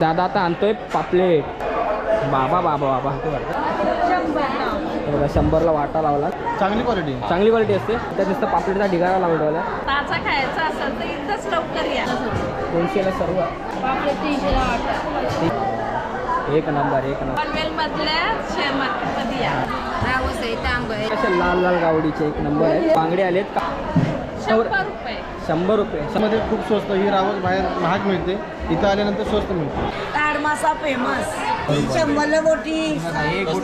दादा आता आणतोय पापलेट. बाबा बाबा बाबा. बघा शंभरला वाटा लावला. चांगली क्वालिटी चांगली क्वालिटी असते. त्यात नुसतं पापलेटचा ढिगारा लावला ताजा खायचा असेल तर इथंच लवकर या. दोनशेला सर्व. तीनशेला एक नंबर एक नंबर. आहे आहे. लाल लाल गावडीचे एक नंबर आहेत. बांगडे आलेत का? शंभर रुपये. शंभर रुपये. मध्ये खूप स्वस्त ही रावस बाहेर महाग मिळते. इथं आल्यानंतर स्वस्त मिळते. फेमस शंभरला मोठी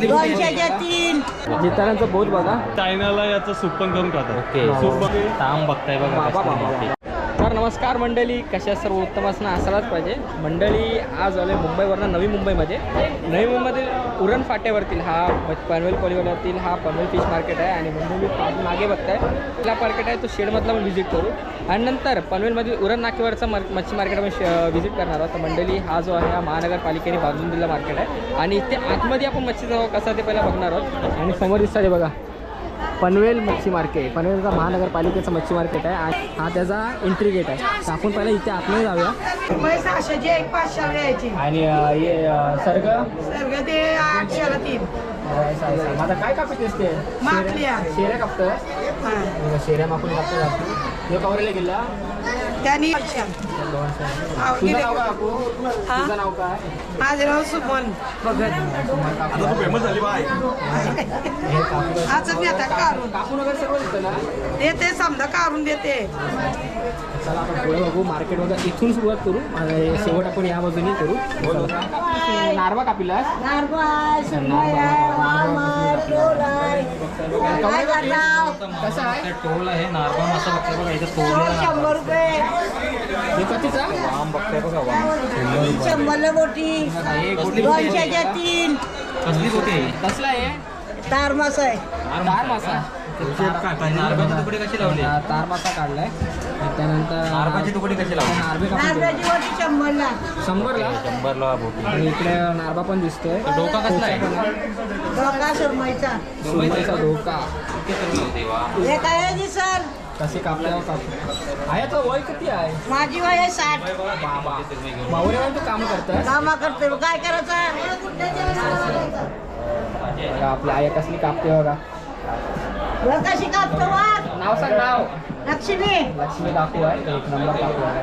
दोनशेच्या तीन. जितारांचं बहुत बघा. चायनाला याचं सूप पण करून खातात ओके. सूप बघ ताम बघताय बघा बाबा बाबा. नमस्कार मंडळी कशा सर्व उत्तम असणं असायलाच पाहिजे. मंडळी आज आले मुंबईवरनं नवी मुंबईमध्ये. नवी मुंबईमधील उरण फाट्यावरतील हा म्हणजे पनवेल पॉलीवरतील हा पनवेल फिश मार्केट आहे आणि मुंबई पासून मागे बघताय. कुठला मार्केट आहे तो शेडमधला पण व्हिजिट करू. आणि नंतर पनवेलमधील उरण नाकेवरचा मार्क मच्छी मार्केट आपण व्हिजिट करणार आहोत. तर मंडळी हा जो आहे हा महानगरपालिकेने बांधून दिलेला मार्केट आहे. आणि इथे आतमध्ये आपण मच्छीचा कसा ते पहिला बघणार आहोत. आणि समोर दिसतात बघा. पनवेल मच्छी मार्केट पनवेलचा महानगरपालिकेचं मच्छी मार्केट आहे आणि हा त्याचा एंट्री गेट आहे. आपण पहिला इथे आतमध्ये जाऊया. आणि हे सर्ग? आता काय कापत असते. शेऱ्या कापतोय? हा. शेऱ्या मापून कापतो जातो हे कवरेला गेला? त्यांनी तुझं नाव काय काकू हा? तुझं नाव काय? माझं नाव सुमन. बघत. फेमस झाली बाय. हे आज मी आता काढून. काकू वगैरे सर्व देतं ना? देते समजा काढून देते. चला आपण पुढे बघू. मार्केट वगैरे इथून सुरुवात करू. आणि शेवट आपण या बाजूने करू. नारवा कापिलास करताव? कसं आहे? टोल आहे. नारबा मासा बघताय बघा. इथं टोल तो शंभर रुपये. हे वाम बघताय बघा वाम. शंभरला मोठी. दोनशेच्या तीन. कसली बोटी आहे? कसला आहे? तार मासा आहे. तार मासा. नारबाची तुकडे कशी लावली? तार मासा काढलाय. त्यानंतर नारबाची तुकडे कशी लावली? नारबे कापून नारळाची मोठी शंभरला. शंभरला? शंभरला बोटी आणि इकडे नारबा पण दिसतोय. डोका कसला आहे? डोका. सुरमईचा सुरमईचा डोका. हे काय आहे जी सर कसे कापल्यावर काप आहे तो वय किती आहे? माझी वय आहे साठ. बाबा. मावऱ्यावर तू काम करतोय? कामा करते काय करायचं? बघा आपली आई कसली कापते बघा. कशी कापतो नाव सांग नाव. लक्ष्मी. लक्ष्मी काकू आहे एक नंबर काकू आहे.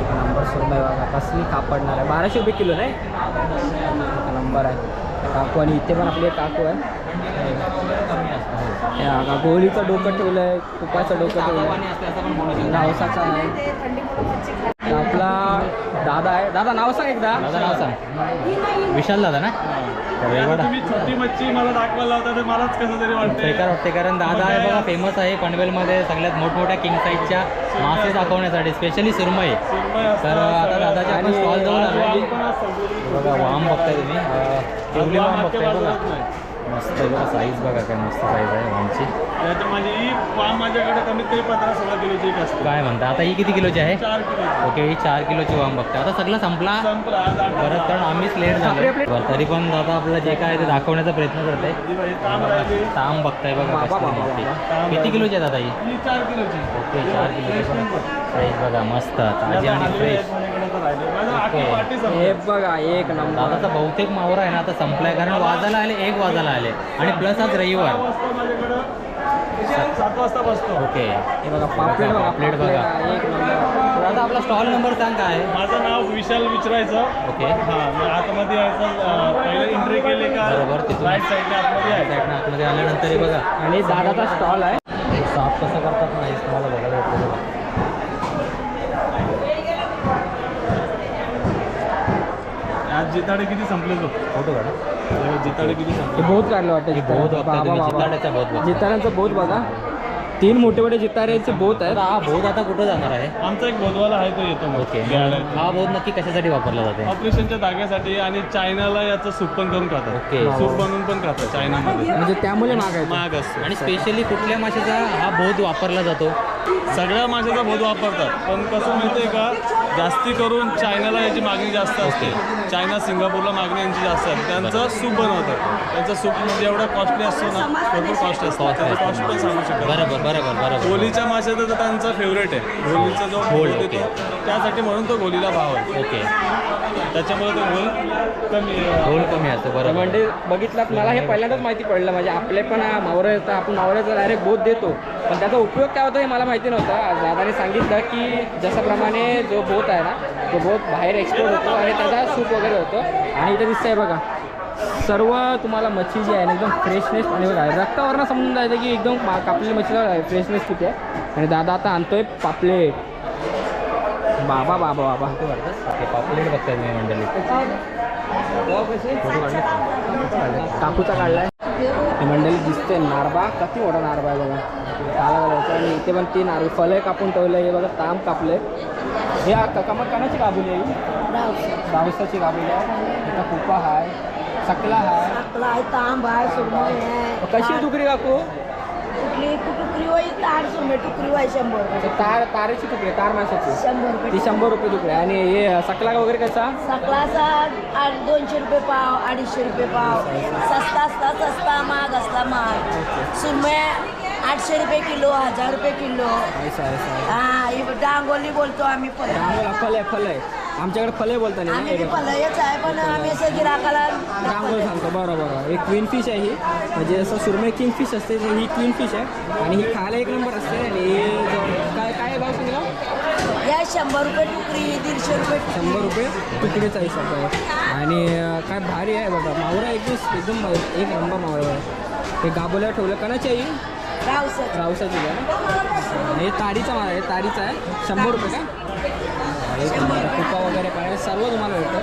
एक नंबर सुरमई बघा कसली कापडणार आहे. बाराशे रुपये किलो नाही? नंबर आहे. काकू आणि इथे पण आपले काकू आहे. बघा, गोळीचं डोकं ठेवलं आहे तुपाचं डोकं ठेवलं आहे नावसाचा आहे. आपला दादा आहे. दादा नाव सांग एकदा. दादा नाव सांग. विशाल दादा ना? वेगळा. तुम्ही छोटी मच्छी मला दाखवायला होता तर मलाच कसं तरी वाटतंय. बेकार वाटते कारण दादा आहे बघा फेमस आहे पनवेलमध्ये सगळ्यात मोठमोठ्या किंग साईजच्या मासे दाखवण्यासाठी स्पेशली सुरमई. तर आता दादाच्या आपण स्टॉल जाऊन आलो बघा वाम बघताय तुम्ही. वाम बघताय बघा. मस्त आहे बघा साईज बघा काय मस्त साईज आहे वामची त्यात माझी ही वाम माझ्याकडे कमीत कमी पंधरा सोळा किलोची एक असते. काय म्हणता? आता ही किती किलोची आहे? चार किलो ओके ही चार किलोची वाम बघताय आता सगळं संपला? संपला आज आठ परत कारण आम्हीच लेट झालो. बरं, तरी पण दादा आपलं जे काय आहे ते दाखवण्याचा प्रयत्न करते दिवस ताम राहिली. ताम बघताय बघा कसली मोठी. किती किलोची आहे दादा ही? ही चार किलोची. ओके चार किलोची. साईज बघा मस्त. ताजी आणि फ्रेश हे. बघा एक नंबर. दादाचा बहुतेक मावरा आहे ना आता संपलाय. कारण वाजायला आले एक वाजायला आले. आणि प्लस आज रविवार. वाजता माझ्याकडं. सात वाजता बसतो. ओके. हे बघा पापलेट बघा पापलेट बघा. एक नंबर. दादा आपला स्टॉल नंबर सांग काय? आहे? माझं नाव विशाल विचारायचं. ओके. हा मी आतमध्ये यायचं पहिले एंट्री केली का? बरोबर, तिथून. राईट साईडला आतमध्ये साईडनं आतमध्ये आल्यानंतर हे बघा. आणि दादाचा स्टॉल आहे. साफ कसं करतात नाही तुम्हाला बघायला भेटतं बघा. आज जिताडे किती संपले तो? फोटो काढा. जिताडे किती हे संपले बहुत काढलं वाटतं हे बहुत तुम्ही, बाबा, बहुत बघा. तीन मोठे मोठे जिताऱ्याचे बोत आहेत. तर हा बोध आता कुठं जाणार आहे? आमचा एक बोधवाला आहे तो येतो मग. ओके. हा बोध नक्की कशासाठी वापरला जाते? ऑपरेशनच्या धाग्यासाठी आणि चायनाला याचं सूप पण करून खातात. ओके. सूप बनवून पण खातात चायनामध्ये. म्हणजे त्यामुळे महाग आहे महाग असतो. आणि स्पेशली कुठल्या माशाचा हा बोध वापरला जातो? सगळ्या माशाचा बोध वापरतात. पण कसं माहितीये का? जास्ती करून चायनाला याची मागणी जास्त असते. चायना सिंगापूरला मागणी यांची जास्त असते. त्यांचं सूप बनवतात. त्यांचं सूप म्हणजे एवढा कॉस्टली असतो ना भरपूर कॉस्ट असतो. त्याचं कॉस्ट पण सांगू शकतो बरोबर बरोबर बरोबर. होलीच्या माशाचा तर त्यांचा फेवरेट आहे. होलीचा जो ओके. देतो त्यासाठी म्हणून तो होलीला भाव आहे. ओके त्याच्यामुळे तो घोल कमी रोल कमी असतो बरोबर. म्हणजे बघितलात मला हे पहिल्यांदाच माहिती पडलं. म्हणजे आपले पण मावरं येतं आपण मावऱ्याचा डायरेक्ट बोध देतो. पण त्याचा उपयोग काय होतो हे मला माहिती नव्हता. दादाने सांगितलं की जशाप्रमाणे जो बोत आहे ना तो बोत बाहेर एक्सपोर्ट होतो आणि त्याचा सूप वगैरे होतो. आणि इथे दिसतंय बघा सर्व तुम्हाला मच्छी जी आहे ना एकदम फ्रेशनेस आणि बघा रक्तावरनं समजून जायचं की एकदम मा- कापलेली मच्छीला फ्रेशनेस किती आहे. आणि दादा आता आणतोय पापलेट. बाबा बाबा बाबा. पापलेट बघताय मी मंडळी. फोटो काढले? काकूचा काढलाय. हे मंडळी दिसते नारबा किती मोठा नारबा आहे बघा. काला घालायचा आणि इथे पण ती नारळ फलंय कापून ठेवलंय हे बघा ताम कापलंय. हे कमर कानाची काबुली आहे? रावसाची काबुली आहे. इथं कुपा आहे सकला आहे आपला आहे तांब आहे सुरमई आहे. कशी आहे तुकडी काकू? कुठली? टुकरी होई ताड सुरमई टुकरी होई शंभर ते तार तारेची तुकडी आहे, तार माशाची. शंभर ती रुपये शंभर रुपये तुकडी आहे. आणि हे सकला वगैरे कसा? सकलाचा आठ दोनशे रुपये पाव अडीचशे रुपये पाव. सस्ता असता सस्ता महाग असला महाग. सुरमई आठशे रुपये किलो हजार रुपये किलो. ऐसा ऐसा आहे. हा डांगोली बोलतो आम्ही पण फल आहे फल आहे. आमच्याकडे फले बोलता नाही आम्ही बी पलयच आहे पण आम्ही असं गिराकाला रांगोळ सांगतो बरं बरं. एक क्वीन फिश आहे ही. म्हणजे असं सुरमई किंग फिश असते ही क्वीन फिश आहे. आणि ही खायला एक नंबर असते. आणि हे काय काय भाव सांगितलं? या शंभर रुपये टुकरी दीडशे रुपये टुकरी. शंभर रुपये तुकडीचा हिसाब आहे आणि अं, काय भारी आहे बघा. मावरा एकदम एकदम एक नंबर मावरा आहे. हे गाबोल्या ठेवलं कणाची आहे ही? आहे ना हे ताडीचा माल आहे ताडीचा आहे. शंभर रुपये का? कुपा वगैरे पाहिजे सर्व तुम्हाला भेटतं.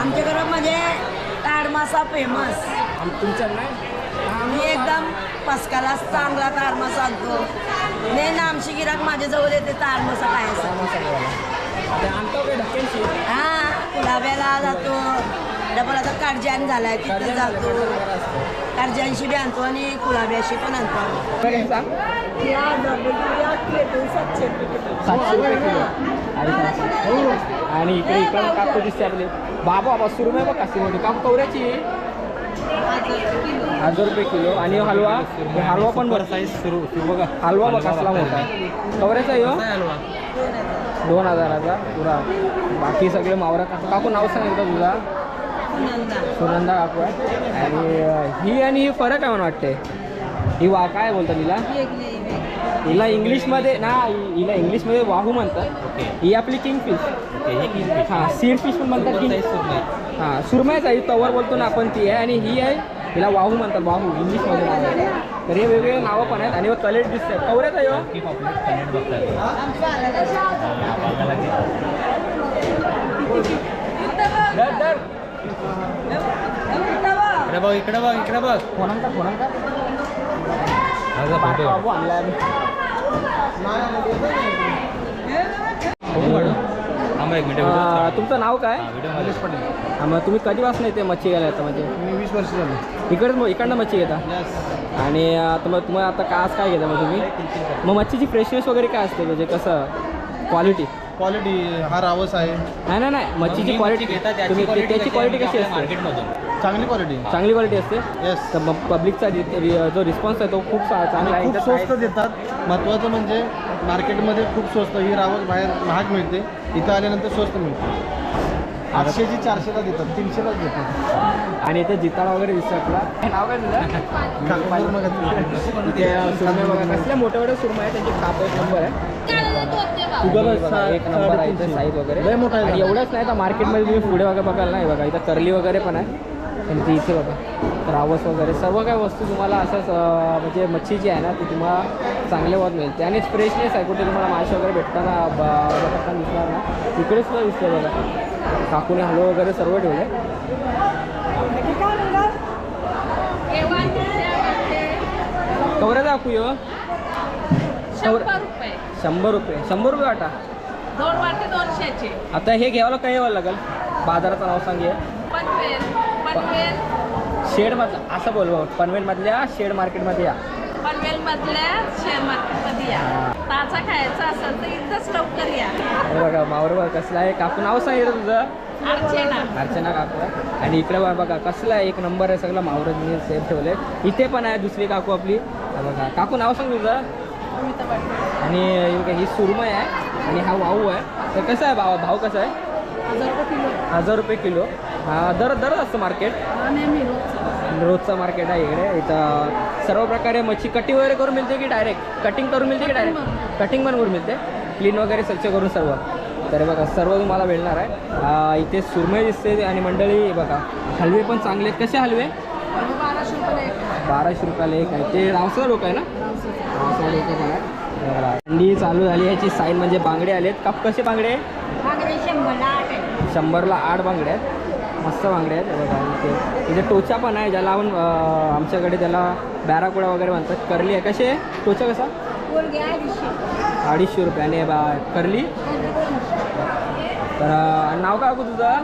आमच्याकडं म्हणजे ताड मासा फेमस तुमच्याकडे नाही? मी एकदम पस्काला चांगला ताड मासा आणतो. मेन आमची गिराक माझ्या जवळ येते ताड मासा आणतो काय ढक्क्यांची हा गुलाब्याला जातो. डबल आता काडजान झालाय तिथे जातो. काडजांशी बी आणतो आणि गुलाब्याशी पण आणतो सांग सातशे रुपये किलो आणि इकडे इकडे कापतो दिसते आपले बाबा बाबा सुरमई बघ कशी मोठी काप कवऱ्याची हजार रुपये किलो आणि हलवा हे हलवा पण बरं साईज सुरू सुरू बघा हलवा बघ कसला मोठा आहे कवऱ्याचा? हलवा दोन हजाराचा पुरा बाकी सगळे मावरा काकू काकू नाव सांगितलं तुझा सुनंदा. काकू आहे. आणि ही आणि ही फरक आहे मला वाटते ही वा काय बोलतात हिला? हिला इंग्लिशमध्ये ना हि- हिला इंग्लिशमध्ये वाहू म्हणतात. ओके. ही आपली किंग फिश ओके ही हां सीड फिश पण म्हणतात किंग हां सुरमईच आहे तवर बोलतो ना आपण ती आहे. आणि ही आहे हिला वाहू म्हणतात वाहू इंग्लिशमध्ये नाव आहे. तर हे वेगवेगळे नावं पण आहेत आणि कलेट दिसत आहेत कवरेच आहे हा, बघायला की- धर, धर. इकडे बघ इकडे बघ इकडे बघ. फोनांका माझा बारका फोटो बाबू अं, तुमचं नाव काय? मध्ये. हा, मग तुम्ही कधीपासून इथे मच्छी घ्यायला येतं म्हणजे? मी वीस वर्ष झाले. इकडं इकडनं मच्छी घेता? आणि मग तुम्हाला आता का आज काय घेता मग तुम्ही? मग मच्छीची फ्रेशनेस वगैरे काय असते? म्हणजे कसं? क्वालिटी क्वालिटी हा रावस आहे. नाही नाही नाही. मच्छीची क्वालिटी तुम्ही ते- त्याची क्वालिटी कशी असते? मार्केटमधून चांगली क्वालिटी चांगली क्वालिटी असते. येस तर मग पब्लिकचा रि- जो रिस्पॉन्स आहे तो खूप चा- चांगला आहे. खूप स्वस्त काय- देतात. महत्त्वाचं म्हणजे मार्केटमध्ये खूप स्वस्त. ही रावस बाहेर महाग मिळते. इथं आल्यानंतर स्वस्त मिळते. आठशेची चारशेला देतात. तीनशेलाच देतात. आणि इथे जिताडा वगैरे दिसतो आपला हे नाव काय तुझं? काकूवर मग इथे सुरमई बघा. कसल्या मोठे मोठे सुरमई आहे त्यांची खाप एक नंबर आहे. तुझं बघा, एक नंबर आहे इथे साईज वगैरे. लय मोठा आहे आणि एवढंच नाही तर मार्केटमध्ये तुम्ही पुढे वगैरे बघाल नाही बघा. इथं करली वगैरे पण आहे. आणि ती इथे बघा रावस वगैरे सर्व काय वस्तू तुम्हाला असंच म्हणजे मच्छी जी आहे ना ती तुम्हाला चांगल्या वत मिळते आणि फ्रेशनेस आहे कुठे तुम्हाला मासे वगैरे भेटताना बघताना दिसणार ना. इकडे सुद्धा दिसते बघा. काकूने हलवा वगैरे सर्व ठेवले कवऱ्या दाखवू यो? शंभर रुपये. शंभर रुपये. शंभर रुपये वाटा. दोन वाटे दोनशेचे. आता हे घ्यायला काय यावं लागेल? बाजाराचं नाव सांगे पनवेल. पनवेल शेडमधलं असं बोल बाबा. पनवेलमधल्या शेड मार्केटमध्ये या. पनवेल मधल्या शेअर मार्केटमध्ये या. ताजा खायचा असेल तर इथंच लवकर या. हे बघा कसला आहे काकू नाव सांगितलं तुझं. अर्चना. अर्चना काकू. आहे. आणि इकडे बघा बघा कसला आहे एक नंबर आहे सगळं मावरं सेफ ठेवले. इथे पण आहे दुसरी काकू आपली. हा बघा काकू नाव सांग तुझं. आणि हे बघा, ही सुरमई आहे आणि हा वाऊ आहे. तर कसं आहे भाव भाव कसा आहे? हजार रुपये किलो. दर दर असतं मार्केट रोजचं. मार्केट आहे इकडे. इथं सर्व प्रकारे मच्छी कटिंग वगैरे करून मिळते की डायरेक्ट कटिंग करून मिळते की डायरेक्ट कटिंग पण करून मिळते. क्लीन वगैरे स्वच्छ करून सर्व. तर बघा सर्व तुम्हाला मिळणार आहे. इथे सुरमई दिसते आणि मंडळी बघा हलवे पण चांगले आहेत. कसे हलवे? बाराशे रुपयाला एक आहे. ते रावसा लोक आहे ना? रावसा लोक आहे. थंडी चालू झाली याची साईन म्हणजे बांगडे आलेत. कप कसे बांगडे? शंभरला आठ बांगडे आहेत. मस्त बांगडे आहेत हे बघा इथे इथे टोचा पण आहे ज्याला आपण आमच्याकडे त्याला बॅराकुडा वगैरे म्हणतात करली आहे. कसे टोचा कसा? अडीचशे. रुपये आणि बा. करली? तर नाव काय काकू तुझं?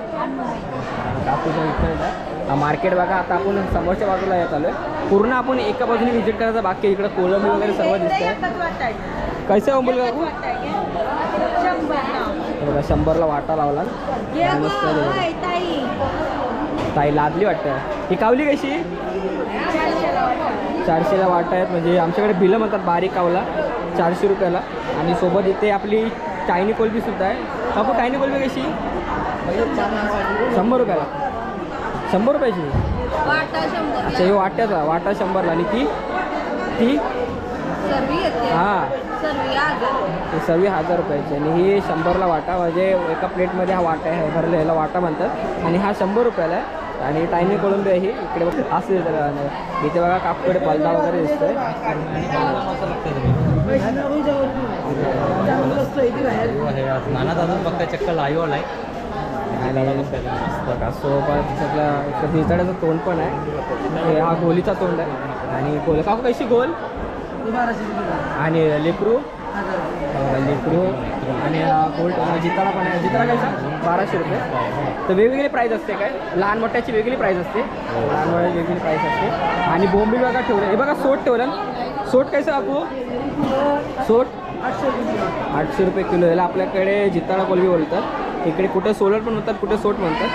काकूचं इकडे आहे. मार्केट बघा. आता आपण समोरच्या बाजूला येत आलो आहे पूर्ण आपण एका बाजूने व्हिजिट करायचं बाकी. इकडे कोलंबी वगैरे सर्व दिसतंय. कैसे अंबुल काकू हे बघा शंभरला वाटा लावला. ताई. लादली वाटतं. ही कावली कशी? चारशेला वाटा आहेत. म्हणजे आमच्याकडे बिलं म्हणतात बारीक कावला. चारशे रुपयाला. आणि सोबत इथे आपली टायनी कोलबी सुद्धा आहे. काकू टायनी कोलबी कशी? शंभर रुपयाला. शंभर रुपयाची? अच्छा ही वाट्याचा. वाटा शंभरला. आणि ती? ती? हां. सव्वी हजार रुपयाची. आणि ही शंभरला वाटा म्हणजे एका प्लेटमध्ये हा वाटा आहे भरले ह्याला वाटा म्हणतात. आणि हा शंभर रुपयाला आहे. आणि टायमिंग कळून द्या ही. इकडे बघ असं येतं इथे बघा कापकडे पलदा वगैरे दिसतोय. नाना दादा बघता चक्क लाईव्ह आलाय आणि बघा सोबत सगळं निचड्याचं तोंड पण आहे. हे हा गोलीचा तोंड आहे. आणि गोल का कशी गोल? आणि लेकरू? लेकरू. आणि गोल्ड जिताडा पण आहे. जिताडा कसा बाराशे रुपये. तर वेगवेगळी प्राईस असते काय? लहान मोठ्याची वेगळी प्राईस असते. लहान मोठ्याची वेगळी प्राईस असते. आणि बोंबील बघा ठेवलं. हे बघा सोट ठेवलं. सोट कसं काकू सोट? आठशे रुपये किलो. याला आपल्याकडे जिताडा कोलबी बोलतात. इकडे कुठे सोलर पण म्हणतात कुठे सोट म्हणतात.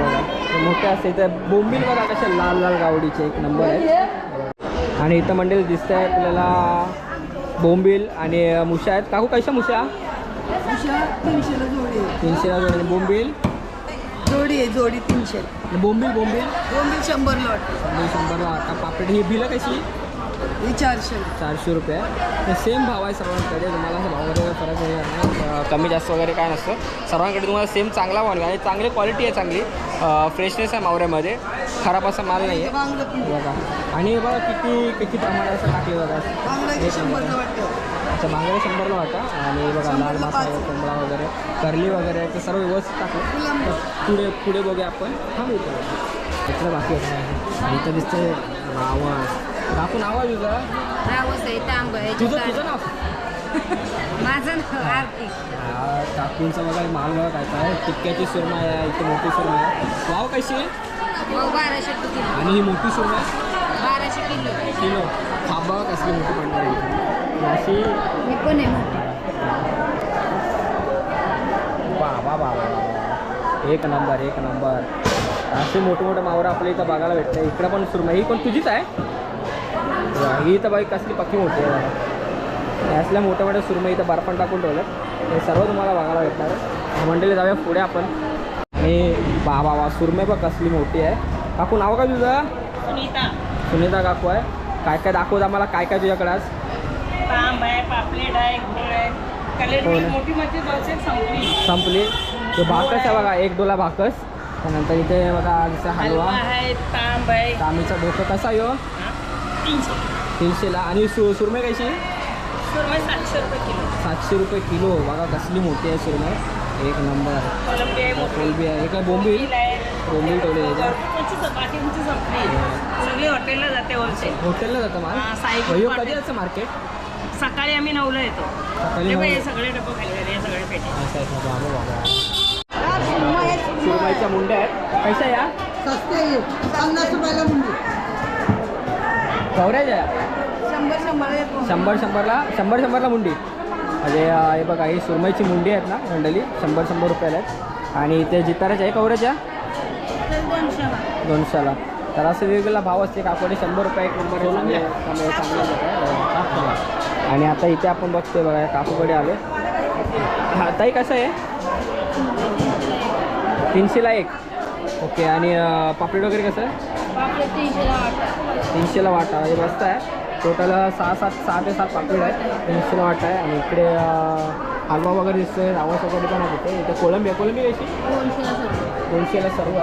बघा. मोठे असते. तर बोंबील बघा कशा लाल लाल गावडीचे. एक नंबर आहे. आणि इथं मंडळी दिसत आहे आपल्याला बोंबील आणि मुशा आहेत. काकू कशा मुशा? तीनशेला जोडी बोंबील? जोडी आहे जोडी तीनशे. बोंबील बोंबील? दोन शंभर लॉट. शंभर शंभरला आता पापड ही बिलं कशी? ही चारशे चारशे रुपये. तर सेम भाव आहे सर्वांकडे. तुम्हाला असं भाव वगैरे फरक नाही कमी जास्त वगैरे काय नसतं. सर्वांकडे तुम्हाला सेम चांगला माल आणि चांगली क्वालिटी आहे चांगली. फ्रेशनेस आहे मावऱ्यामध्ये. खराब असा माल नाही आहे बघा. आणि बघा किती किती प्रमाणात असं टाकले बघा. अच्छा बांगडे शंभरला वाटा. आणि बघा लाल मासा आहे, कोंबडा वगैरे करली वगैरे ते सर्व व्यवस्थित टाकलं. पुढे पुढे बघूया आपण. थांबू इथं इथलं बाकी आहे. आणि इथं दिसतंय आवाज काकून आवाज तुझा रावस आहे तांब आहे तुझं. तुझं नाव? माझं नाव आरती. हा, काकूंचा बघा काय काय टिक्क्याची सुरमई आहे इथे मोठी सुरमई आहे. वाव कशी आहे? हो बाराशे किलो. आणि ही मोठी सुरमई बाराशे किलो. किलो. हा बघा कसली मोठी पडणार आहे. अशी मी पण आहे मोठी. वा वा वा वा वा. एक नंबर एक नंबर. असे मोठे मोठे मावरं आपल्या इथं बघायला भेटतं. इकडं पण सुरमई ही पण तुझीच आहे? ही तर बाई कसली पक्की मोठी आहे बघा. असल्या मोठ्या मोठ्या सुरमई इथं बर्फान टाकून ठेवलं हे सर्व तुम्हाला बघायला भेटणार आहे. मंडळी जाऊया पुढे आपण. आणि वा वा सुरमई बघ कसली मोठी आहे. काकू नाव काय तुझं? सुनीता. सुनीता काकू आहे. काय काय दाखवत आम्हाला काय काय तुझ्याकडे आज? तांब आहे पापलेट आहे घोळ आहे. हो. मोठी मच्छी संपली. संपली. तो भाकस आहे बघा एक डोला भाकस. त्यानंतर इथे बघा जसं हलवा. हलवा आहे तांब आहे. तांबीचा डोकं कसा हा, तीनशे. तीनशेला आणि सु सुरमई कशी सुरमई सातशे रुपये किलो. सातशे रुपये किलो. बघा कसली मोठी आहे सुरमई. एक नंबर. कोलंबी आहे काय आहे. बोंबील? ठेवले सगळी हॉटेलला जाते होलसेल हॉटेलला जातं हा, माल. कधी असतं मार्केट सकाळी आम्ही नऊला येतो. सगळे डबे खाली झाले हे सगळे पेटे. असं आहे का? बाबा बाबा. सुरमईच्या मुंड्या आहेत. कशा या? सस्ते पन्नास रुपयाला मुंडी. गौऱ्याच्या शंभर शंभर शंभर शंभरला शंभर शंभरला मुंडी. म्हणजे हे बघा ही सुरमईची मुंडी आहेत ना मंडळी शंभर शंभर रुपयाला आहेत. आणि ते जिताऱ्याच्या आहे कवऱ्याच्या दोनशेला दोनशेला. तर असं वेगवेगळा भाव असते कापडे शंभर रुपये एक नंबर चांगले. आणि आता इथे आपण बघतोय बघा कापूकडे आले. हा ताई कसं आहे? तीनशेला एक. ओके आणि पापलेट वगैरे कसं आहे? तीनशेला वाटा. हे मस्त आहे. टोटल सहा सात सहा ते सात पापलेट आहे तीनशेला वाटा आहे. आणि इकडे हलवा वगैरे दिसतोय. रावस वगैरे पण आहे तिथे. इथे कोळंबी आहे. कोळंबी कशी? दोनशेला सर्व.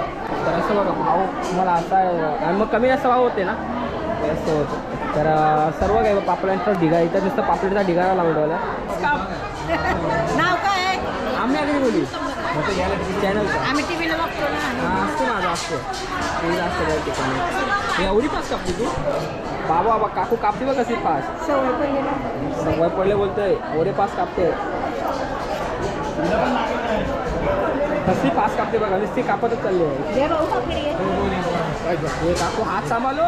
तर असं बघा भाव तुम्हाला असा आणि मग कमी जास्त भाव होते ना? जास्त होतं. तर सर्व काही पापड्यांचा ढिगा. इथं नुसतं पापडीचा ढिगारा नाव काय आहे? आम्ही आधी बोली. चॅनलचा आम्ही बघतो ना. हा असतो असतो ते असतं त्या ठिकाणी एवढी पास कापली तू बाबा बाबा काकू कापते बघ कशी पास सवय पडले बोलतोय एवढे पास कापते कसली पास कापते बघा नुसती कापतच चालली आहे. हे काकू हात सांभालो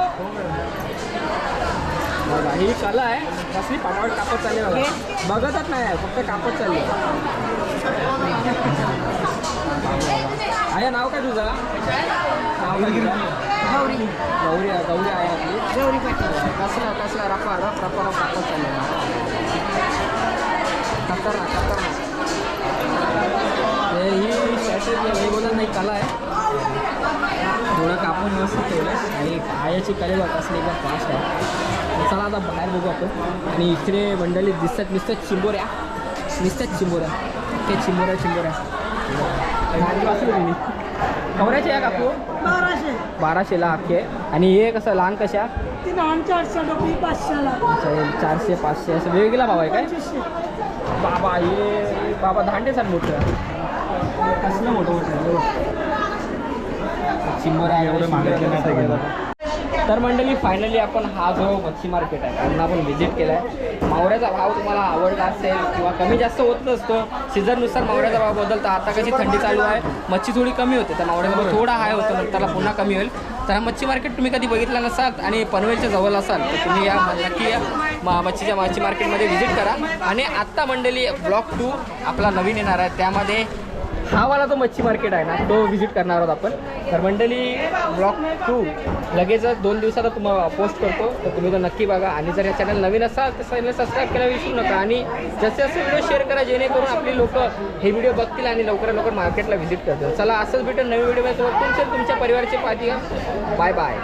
बघा ही कला आहे कसली पटापट कापत चालली बघा बघतच नाही फक्त कापत चालली आहे नाव काय तुझं? गौरी आहे गौरी आहे आपली. गौरी पाटील. कसला कसला रफा रफ रफा रफ कापत चालली खतरनाक खतरनाक. हे हे बोलत नाही कला आहे. थोडं कापून व्यवस्थित ठेवलं आणि पायाची कले बघ असली एकदम फास्ट आहे. चला आता बाहेर बघू आपण. आणि इकडे मंडळी दिसतात नुसतं चिंबोऱ्या. नुसत्याच चिंबोऱ्या. ते चिंबोऱ्या चिंबोऱ्या. कवऱ्याचे आहे काकू? बाराशे. बाराशेला अख्खे आणि हे कसं लहान कशा? ती लहान चारशे रुपये पाचशेला अच्छा, चारशे पाचशे असं वेगवेगळा भाव आहे काय? बाबा हे बाबा धांडे सर मोठं. कसलं मोठं मोठं? आहे, हे. चिंबर आहे एवढं मागितलं नाही तर मंडळी फायनली आपण हा जो मच्छी मार्केट आहे त्यांना आपण व्हिजिट केला आहे मावऱ्याचा भाव तुम्हाला आवडला असेल किंवा कमी जास्त होत असतो सीझननुसार मावऱ्याचा भाव बदलता. आता कशी थंडी चालू आहे मच्छी थोडी कमी होते तर मावऱ्याचा भाव थोडा हाय होतो नंतरला पुन्हा कमी होईल. तर हा मच्छी मार्केट तुम्ही कधी बघितलं नसाल आणि पनवेलच्या जवळ असाल तर तुम्ही या नक्की या म- मच्छीच्या मच्छी मार्केटमध्ये व्हिजिट करा. आणि आत्ता मंडळी ब्लॉक टू आपला नवीन येणार आहे. त्यामध्ये हा वाला जो मच्छी मार्केट आहे ना. तो व्हिजिट करणार आहोत आपण. तर मंडळी ब्लॉक टू लगेचच दोन दिवसात तुम्हाला पोस्ट करतो. तर तुम्ही तो नक्की बघा. आणि जर या चॅनल नवीन असाल तर चॅनल सबस्क्राईब करायला विसरू नका. आणि जसे जसे व्हिडिओ शेअर करा जेणेकरून आपली लोक हे व्हिडिओ बघतील आणि लवकरात लवकर मार्केटला व्हिजिट करतील. चला असंच भेटून नवीन व्हिडिओ तुमच्या तुमच्या परिवाराची पाहती. Bye bye